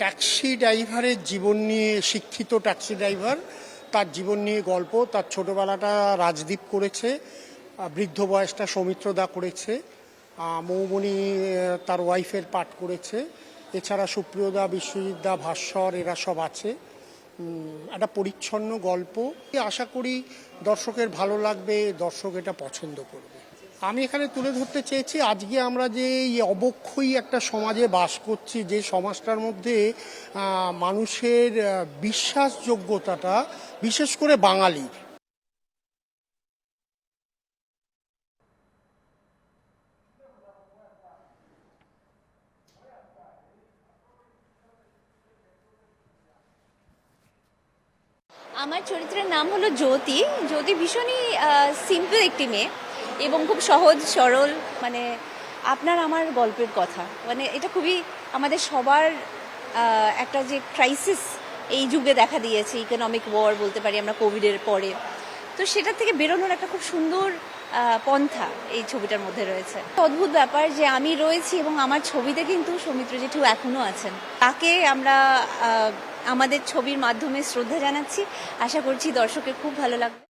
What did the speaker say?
Taxi ড্রাইভারের জীবন নিয়ে শিক্ষিত ট্যাক্সি ড্রাইভার, তার জীবন নিয়ে গল্প, তার ছোটবেলাটা রাজদীপ করেছে বৃদ্ধ বয়সটা সৌমিত্রদা করেছে মৌমণি তার ওয়াইফের পাঠ করেছে, এছাড়া সুপ্রিয়দা বিশ্বজিৎদা ভাস্বর এরা সব আছে। একটা পরিচ্ছন্ন গল্প। আশা করি দর্শকের ভালো লাগবে, দর্শক এটা পছন্দ করবে। আমি এখানে তুলে ধরতে চেয়েছি, আজকে আমরা যে এই অবক্ষয়ী একটা সমাজে বাস করছি, যে সমাজটার মধ্যে মানুষের বিশ্বাসযোগ্যতাটা, বিশেষ করে বাঙালির। আমার চরিত্রের নাম হলো জ্যোতি। জ্যোতি ভীষণই সিম্পল একটি মেয়ে। এবং খুব সহজ, সরল মানে আপনার আমার গল্পের কথা। মানে এটা খুবই আমাদের সবার একটা যে ক্রাইসিস এই যুগে দেখা দিয়েছে ইকোনমিক ওয়ার বলতে পারি আমরা কোভিডের পরে। তো সেটা থেকে বেরোনোর একটা খুব সুন্দর পন্থা এই ছবিটার মধ্যে রয়েছে। অদ্ভুত ব্যাপার যে আমি রয়েছি এবং আমার ছবিতে কিন্তু সৌমিত্র জেঠু এখনও আছেন। তাকে আমরা আমাদের ছবির মাধ্যমে শ্রদ্ধা জানাচ্ছি। আশা করছি দর্শকের খুব ভালো লাগবে।